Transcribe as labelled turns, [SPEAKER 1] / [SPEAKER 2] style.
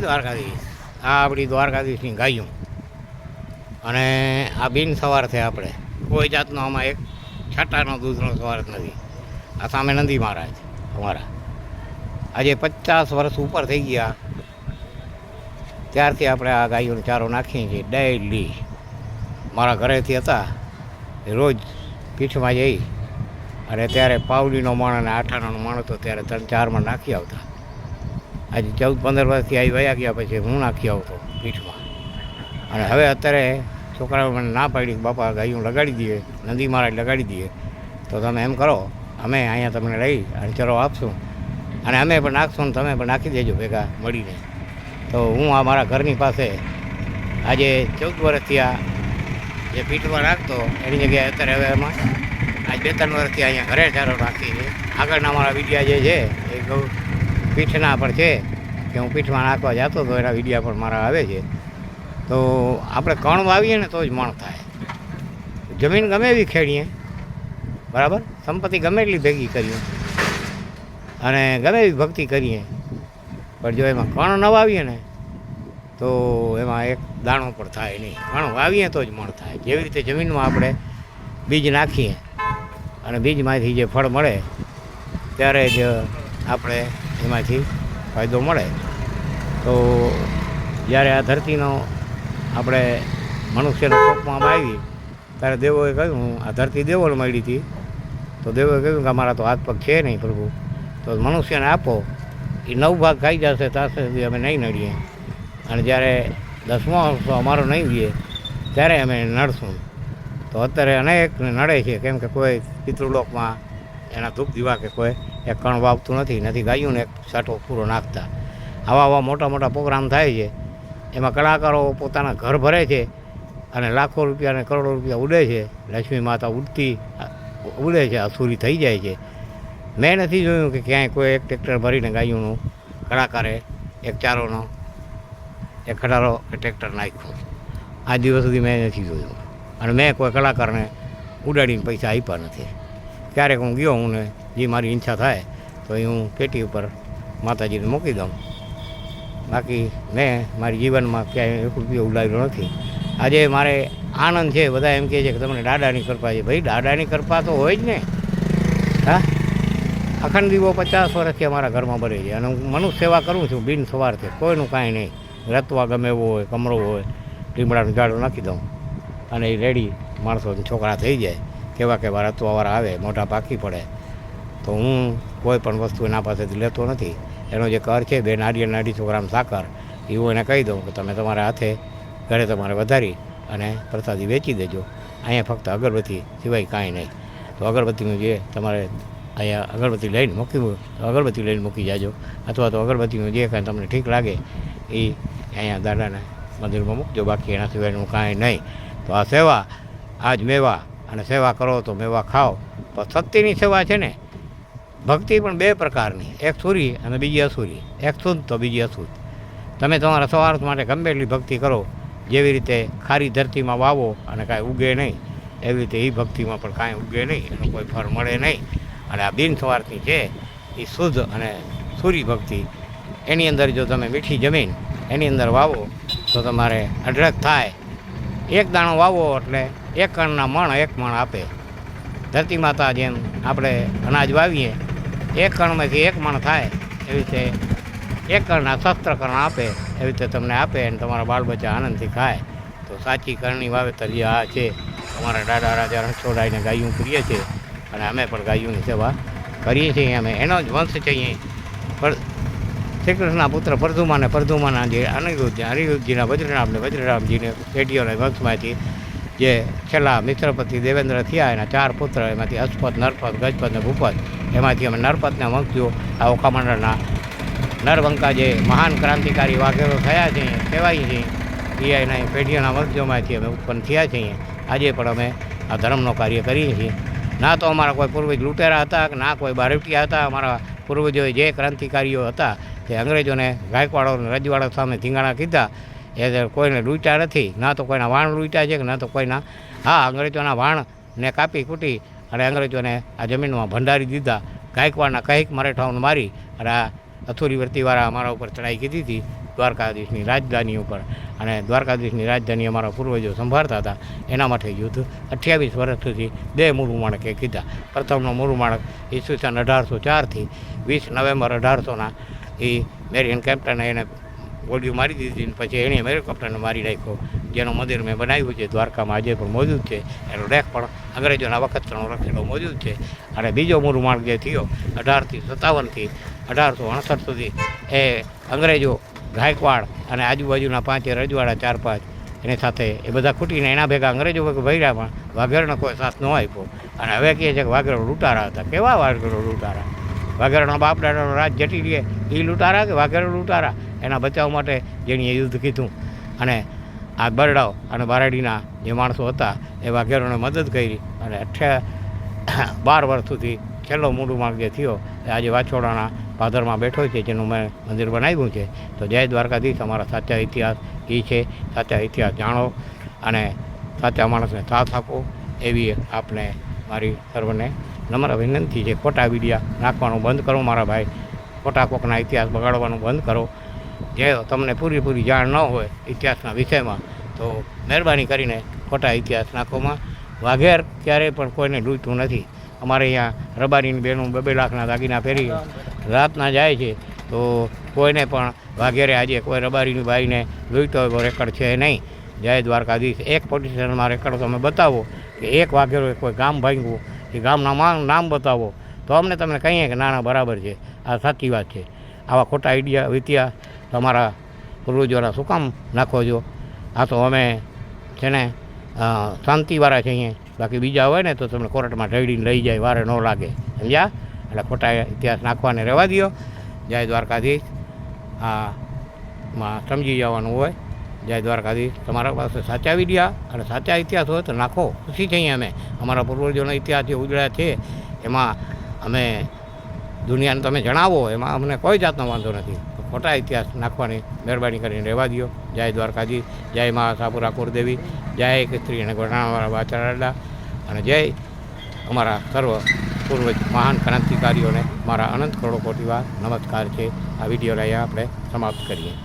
[SPEAKER 1] દ્વારકાધીશ આ આપણી દ્વારકાધીશની ગાયું. અને આ બિન સવાર છે આપણે. કોઈ જાતનો આમાં એક છાંટાનો, દૂધનો સવાર નથી. આ સામે નંદી મહારાજ અમારા. આજે પચાસ વર્ષ ઉપર થઈ ગયા. ત્યારથી આપણે આ ગાયોનો ચારો નાખીએ છીએ ડેલી મારા ઘરેથી હતા. રોજ પીઠમાં જઈ. અને ત્યારે પાવલીનો માણ અને આઠાણાનો માણ હતો, ત્યારે ત્રણ ચારમાં નાખી આવતા. આજે ચૌદ પંદર વર્ષથી આવી વયા ગયા પછી હું નાખી આવતો પીઠમાં. અને હવે અત્યારે છોકરાઓ મને ના પાડી બાપા ગાયું લગાડી દઈએ, નંદી મારા લગાડી દઈએ. તો તમે એમ કરો, અમે અહીંયા તમને લઈ અને ચરો આપશું. અને અમે પણ નાખશું ને તમે પણ નાખી દેજો ભેગા મળીને. તો હું આ મારા ઘરની પાસે આજે ચૌદ વર્ષથી આ જે પીઠમાં રાખતો એની જગ્યાએ અત્યારે હવે એમાં આજ બે ત્રણ વર્ષથી અહીંયા ઘરે ચારો રાખી છે આગળના મારા વિડિયા જે છે, એ ગૌ પીઠના પણ છે, કે હું પીઠમાં નાખવા જતો હતો એના વિડીયા પણ મારા આવે છે. તો આપણે કણ વાવીએ ને તો જ મણ થાય. જમીન ગમે એવી ખેડીએ. બરાબર? સંપત્તિ ગમે એટલી ભેગી કરીએ. અને ગમે એવી ભક્તિ કરીએ. પણ જો એમાં કણ ન વાવીએ ને, તો એમાં એક દાણો પણ થાય નહીં. કણ વાવીએ તો જ મણ થાય. જેવી રીતે જમીનમાં આપણે બીજ નાખીએ અને બીજમાંથી જે ફળ મળે, ત્યારે જ આપણે એમાંથી ફાયદો મળે. તો જ્યારે આ ધરતીનો આપણે મનુષ્યના કોપમાં આવી, ત્યારે દેવોએ કહ્યું આ ધરતી દેવોને મળી હતી. તો દેવોએ કહ્યું કે અમારા તો હાથ પગ છે નહીં પ્રભુ. તો મનુષ્યને આપો, એ નવ ભાગ ખાઈ જશે, ત્યાં સુધી અમે નહીં નડીએ. અને જ્યારે દસમો અંશો અમારો નહીં દઈએ ત્યારે અમે નડશું. તો અત્યારે અનેક નડે છે, કેમ કે કોઈ પિતૃલોકમાં એના ધૂપ દીવા કે કોઈ એક કણ વાવતું નથી નથી ગાયું એક સાટો પૂરો નાખતા. આવા આવા મોટા મોટા પ્રોગ્રામ થાય છે. એમાં કલાકારો પોતાના ઘર ભરે છે અને લાખો રૂપિયા અને કરોડો રૂપિયા ઉડે છે. લક્ષ્મી માતા ઉડતી, ઉડે છે અસુરી થઈ જાય છે. મેં નથી જોયું કે ક્યાંય કોઈ એક ટ્રેક્ટર ભરીને ગાયુંનું કલાકારે એક ચારોનો, એક ખટારો કે ટ્રેક્ટર નાખ્યો. આ દિવસ સુધી મેં નથી જોયું. અને મેં કોઈ કલાકારને ઉડાડીને પૈસા આપ્યા નથી. ક્યારેક હું ગયો હું જે મારી ઈચ્છા થાય, તો એ હું પેટી ઉપર માતાજીને મૂકી દઉં. બાકી મેં મારી જીવનમાં ક્યાંય એક રૂપિયો ઉડાવ્યો નથી. આજે મારે આનંદ છે, બધા એમ કહે છે કે તમને દાદાની કૃપા છે. ભાઈ, દાદાની કૃપા તો હોય જ ને. હા? અખંડ દીવો પચાસ વર્ષથી અમારા ઘરમાં ભરે છે. અને હું મનુષ્ય સેવા કરું છું બિન સવારથી. કોઈનું કાંઈ નહીં. રતવા ગમે એવો હોય કમરો હોય, લીમડાનું ઝાડું નાખી દઉં. અને એ રેડી માણસો છોકરા થઈ જાય. કેવા કેવા રતવાવાળા આવે, મોઢા પાકી પડે. તો હું કોઈ પણ વસ્તુ એના પાસેથી લેતો નથી. એનો જે કર છે, બે નારિયેળ નાડી ગ્રામ સાકર એ હું એને કહી દઉં કે તમે તમારા હાથે ઘરે તમારે વધારી અને પ્રસાદી વેચી દેજો. અહીંયા ફક્ત અગરબત્તી સિવાય કાંઈ નહીં. તો અગરબત્તીનું જે તમારે અહીંયા અગરબત્તી લઈને મૂકી અગરબત્તી લઈને મૂકી જાજો. અથવા તો અગરબત્તીનું જે કાંઈ તમને ઠીક લાગે એ અહીંયા દાદાના મંદિરમાં મૂકજો. બાકી એના સિવાયનું કાંઈ નહીં. તો આ સેવા, આજ મેવા અને સેવા કરો તો મેવા ખાઓ. પણ સત્યની સેવા છે ને, ભક્તિ પણ બે પ્રકારની. એક સુરી અને બીજી અસુરી. એક શુદ્ધ તો બીજી અશુદ્ધ. તમે તમારા સ્વાર્થ માટે ગમે એટલી ભક્તિ કરો, જેવી રીતે ખારી ધરતીમાં વાવો અને કાંઈ ઉગે નહીં, એવી રીતે એ ભક્તિમાં પણ કાંઈ ઉગે નહીં, એનો કોઈ ફળ મળે નહીં. અને આ બિન સ્વાર્થની છે એ શુદ્ધ અને સૂરી ભક્તિ. એની અંદર જો તમે મીઠી જમીન એની અંદર વાવો, તો તમારે અઢળક થાય. એક દાણો વાવો એટલે એક કણના મણ એક મણ આપે. ધરતી માતા જેમ આપણે અનાજ વાવીએ, એક કણમાંથી એક મણ થાય એવી રીતે એક કણના શસ્ત્ર કણ આપે, એવી રીતે તમને આપે અને તમારા બાળ બચ્ચા આનંદથી ખાય. તો સાચી કરણી વાવેતર જે આ છે, અમારા દાદા રાજા રણછોડાઈને ગાયું કરીએ છીએ અને અમે પણ ગાયોની સેવા કરીએ છીએ. અમે એનો જ વંશ છે અહીં. શ્રી કૃષ્ણના પુત્ર પરધુમાને પરધુમાના જે અનિરુદ્ધ, અનિરુદ્ધજીના વજ્રરામ ને વજ્રરામજીને પેઢીઓના વંશમાંથી જે છેલ્લા મિત્રપતિ દેવેન્દ્ર થયા, એના ચાર પુત્ર, એમાંથી અસ્પત નરપત, ગજપત ને ભૂપત, એમાંથી અમે નરપતને વંશીઓ આ ઓખામંડળના નરવંકા જે મહાન ક્રાંતિકારી વાઘેરો થયા છે, કહેવાય છે, એ એના પેઢીઓના વંશજોમાંથી અમે ઉત્પન્ન થયા છીએ આજે પણ અમે આ ધર્મનો કાર્ય કરીએ છીએ. ના તો અમારા કોઈ પૂર્વજ લૂંટેરા હતા કે ના કોઈ બારવટિયા હતા, અમારા પૂર્વજોએ જે ક્રાંતિકારીઓ હતા, તે અંગ્રેજોને ગાયકવાડો અને રજવાડો સામે ધીંગાણા કીધા એ કોઈને લૂંટ્યા નથી, ના તો કોઈના વાણ લૂંટ્યા છે કે ના તો કોઈના હા, અંગ્રેજોના વાણને કાપી કૂટી અને અંગ્રેજોને આ જમીનમાં ભંડારી દીધા, ગાયકવાડના કહીક મરાઠાઓને મારી અને આ અથુરી વર્તીવાળા અમારા ઉપર ચડાઈ કીધી હતી દ્વારકાધીશની રાજધાની ઉપર. અને દ્વારકાધીશની રાજધાની અમારા પૂર્વજો સંભાળતા હતા, એના માટે યુદ્ધ અઠ્યાવીસ વર્ષ સુધી બે મુરુમાણકે માણકે કીધા. પ્રથમનો મુરુમાણક માણક ઈસવીસન અઢારસો ચારથી વીસ નવેમ્બર અઢારસોના એ મેરિયન કેપ્ટને એને ગોળીઓ મારી દીધી પછી એણે હેલિકોપ્ટરને મારી નાખ્યો. જેનું મંદિર મેં બનાવ્યું છે, દ્વારકામાં આજે પણ મોજૂદ છે. એનો રેખ પણ અંગ્રેજોના વખતનો લખેલો મોજૂદ છે. અને બીજો મૂળ માર્ગ જે થયો, અઢારથી સત્તાવનથી, અઢારસો અડસઠ સુધી, એ અંગ્રેજો ગાયકવાડ અને આજુબાજુના પાંચે રજવાડા ચાર પાંચ એની સાથે એ બધા ખૂટીને એના ભેગા અંગ્રેજો ભર્યા પણ વાઘેરનો કોઈ સાથ ન આપ્યો. અને હવે કહે છે કે વાઘેરો લૂંટારા હતા. કેવા વાઘેરો લૂંટારા? વાઘેરોના બાપ દાદાનો રાજ જટી લે એ લૂંટારા કે વાઘેરો લૂંટારા? એના બચાવ માટે જેણીએ યુદ્ધ કીધું. અને આ બરડાઓ અને બારાડીના જે માણસો હતા, એ વાઘેરોને મદદ કરી અને અઠ્યા બાર વર્ષ સુધી છેલ્લો મોટું માર્ગ જે થયો, એ આજે વાછોડાના પાદરમાં બેઠો છે, જેનું મેં મંદિર બનાવ્યું છે. તો જય દ્વારકાધીશ, અમારા સાચા ઇતિહાસ એ છે, સાચા ઇતિહાસ જાણો અને સાચા માણસને સાથ આપો, એવી આપને મારી સર્વને નમ્ર વિનંતી છે. ખોટા વિડીયા નાખવાનું બંધ કરો મારા ભાઈ. ખોટા કોકના ઇતિહાસ બગાડવાનું બંધ કરો. જે તમને પૂરેપૂરી જાણ ન હોય ઇતિહાસના વિષયમાં, તો મહેરબાની કરીને ખોટા ઇતિહાસ નાખોમાં. વાઘેર ક્યારેય પણ કોઈને લૂંટતું નથી. અમારે અહીંયા રબારીની બેનું બે લાખના દાગીના પહેરી રાતના જાય છે, તો કોઈને પણ વાઘેરે આજે કોઈ રબારીની બાઈને લૂંટતો એવો રેકર્ડ છે નહીં. જય દ્વારકાધીશ. એક પોલીસમાં રેકર્ડ તમે બતાવો કે એક વાઘેરોએ કોઈ ગામ ભાંગ્યું એ ગામના નામ બતાવો, તો અમને તમને કહીએ કે ના ના બરાબર છે. આ સાચી વાત છે. આવા ખોટા આઈડિયા ઇતિહાસ તમારા પૂર્વજોના શું કામ નાખો છો. આ તો અમે છે ને શાંતિવાળા છે અહીંયા બાકી બીજા હોય ને તો તમને કોર્ટમાં ઢળીને લઈ જાય, વારે ન લાગે. સમજ્યા? એટલે ખોટા ઇતિહાસ નાખવાને રહેવા દો જય દ્વારકાધીશ. આ, માં સમજી જવાનું હોય. જય દ્વારકાધીશ. તમારા પાસે સાચા દયા અને સાચા ઇતિહાસ હોય તો નાખો. ખુશી છીએ અમે. અમારા પૂર્વજોનો ઇતિહાસ જે ઉજળ્યા છે, એમાં અમે દુનિયાને તમે જણાવો. એમાં અમને કોઈ જાતનો વાંધો નથી. ખોટા ઇતિહાસ નાખવાની મહેરબાની કરીને રહેવા દો જય દ્વારકાજી, જય મા સાપુરા કુરદેવી જય એક સ્ત્રી અને ગોઠાણાવાળા વાચારાડા, અને જય અમારા સર્વ પૂર્વજ મહાન ક્રાંતિકારીઓને મારા અનંત કરોડો કોટી વાર નમસ્કાર છે. આ વિડીયોને અહીંયા આપણે સમાપ્ત કરીએ.